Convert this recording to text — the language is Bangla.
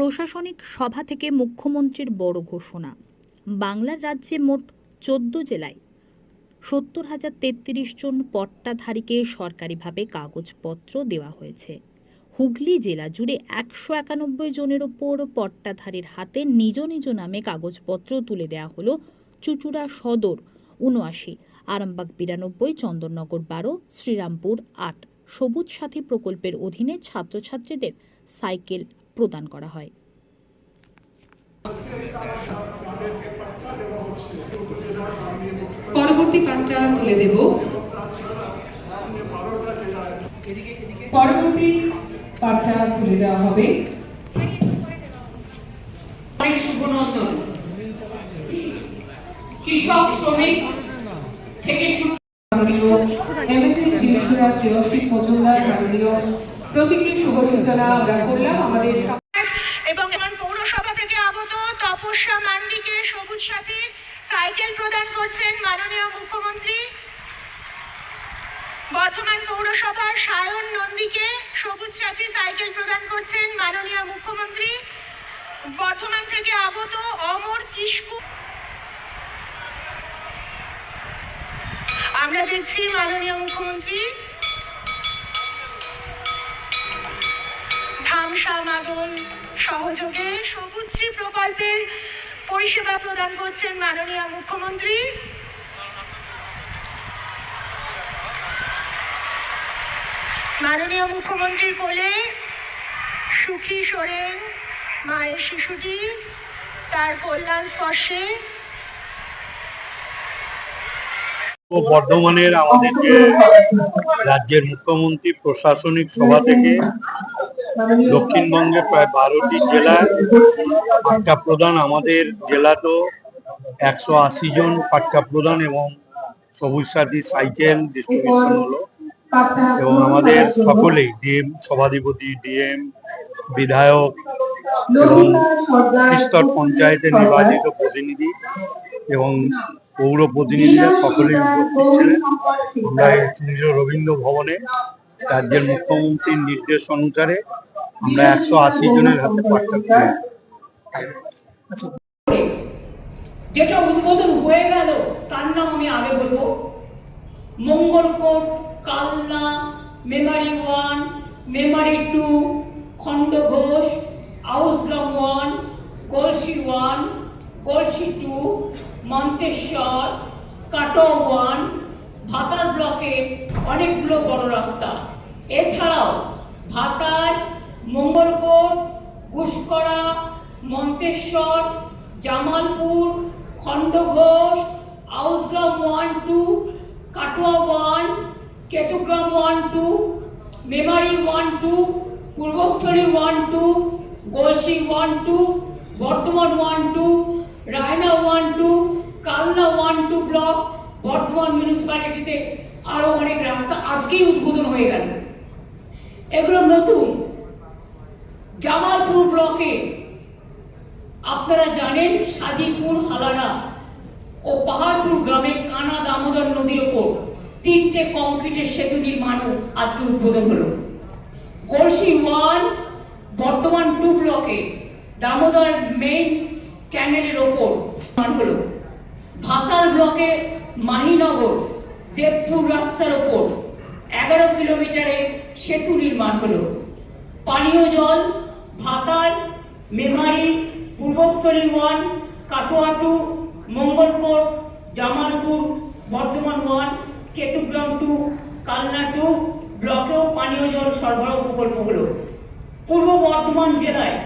প্রশাসনিক সভা থেকে মুখ্যমন্ত্রীর বড় ঘোষণা। বাংলার রাজ্যে মোট চোদ্দ জেলায় সত্তর হাজার তেত্রিশ জন পট্টাধারীকে সরকারিভাবে কাগজপত্র দেওয়া হয়েছে। হুগলি জেলা জুড়ে একশো একানব্বই জনের ওপর পট্টাধারীর হাতে নিজ নিজ নামে কাগজপত্র তুলে দেওয়া হলো চুচুড়া সদর, উনআশি, আরামবাগ বিরানব্বই, চন্দননগর বারো, শ্রীরামপুর আট। সবুজ সাথী প্রকল্পের অধীনে ছাত্রছাত্রীদের সাইকেল প্রদান করা হয়। পরবর্তী পাঠটা তুলে দেব। পরবর্তী পাঠটা তুলে দেওয়া হবে। শুভনন্দন কৃষক শ্রমিক থেকে শুরু মাননীয় এমএলএ জিনিসুরা শ্রেয়সী মজুমদার মাননীয় প্রতীকী শুভ সূচনা আমরা করলাম, আমাদের এবং পৌরসভা থেকে আগত তপস্যা মান্ডিকে সবুজ সাথী সাইকেল প্রদান করছেন মাননীয় মুখ্যমন্ত্রী। বর্ধমান পৌরসভার সায়ন নন্দীকে সবুজ সাথী সাইকেল প্রদান করছেন মাননীয় মুখ্যমন্ত্রী। বর্ধমান থেকে আগত অমর কিস্কু আমরা দেখছি মাননীয় মুখ্যমন্ত্রী। মাদল সহযোগে সবুজশ্রী প্রকল্পের পরিষেবা প্রদান করছেন মাননীয় মুখ্যমন্ত্রী। মাননীয় মুখ্যমন্ত্রীর কোলে সুখী সোরেন, মায়ের শিশুটি, তার কল্যাণ স্পর্শে। বর্ধমানের আমাদের যে রাজ্যের মুখ্যমন্ত্রী প্রশাসনিক সভা থেকে দক্ষিণবঙ্গে প্রায় বারোটি জেলায় পাট্টা প্রদান আমাদের জেলা তো একশো আশি জন পাট্টা প্রদান এবং সবুজ সাথী সাইকেল ডিস্ট্রিবিউশন হলো। এবং আমাদের সকলেই ডিএম সভাধিপতি, ডিএম বিধায়ক এবং স্তর পঞ্চায়েতের নির্বাচিত প্রতিনিধি এবং পৌর প্রতিনিধিরা সকলেই আমরা রবীন্দ্র ভবনে রাজ্যের মুখ্যমন্ত্রীর নির্দেশ অনুসারে আমরা একশো আশি জনের হাতে যেটা উদ্বোধন হয়ে গেল তার নাম আমি আগে বলব। Mangalkot Kalna Memari one Memari two Khandaghosh Ausgram one Galsi one Galsi two Manteswar Katwa one Bhatar ব্লকের অনেকগুলো বড় রাস্তা। এছাড়াও Bhatar Mangalkot ঘুষকরা Manteswar, Jamalpur, Khandaghosh, Ausgram one two, Katwa one Ketugram one two, Memari one two, Purbasthali one two, Galsi one two, Bardhaman one two, Raina one two, Kalna one two block, Bardhaman মিউনিসিপ্যালিটিতে আরও অনেক রাস্তা আজকেই উদ্বোধন হয়ে গেল। এগুলো নতুন জামালপুর ব্লকে আপনারা জানেন সাজিপুর হালারা ও পাহাড়পুর গ্রামে কানা দামোদর নদীর ওপর তিনটে কংক্রিটের সেতু নির্মাণও আজকে উদ্বোধন হলো। গলসি ওয়ান, বর্তমান টু ব্লকে দামোদর মেইন ক্যানেলের ওপর নির্মাণ হলো। ভাতার ব্লকে মাহিনগর, দেবপুর রাস্তার ওপর এগারো কিলোমিটারে সেতু নির্মাণ হলো। পানীয় জল Bhatar Memari, Purbasthali one Katwa two Jamalpur, Bardhaman one Ketugram two, Kalna two, ব্লকেও পানীয় জল সরবরাহ প্রকল্প হল পূর্ব বর্ধমান জেলায়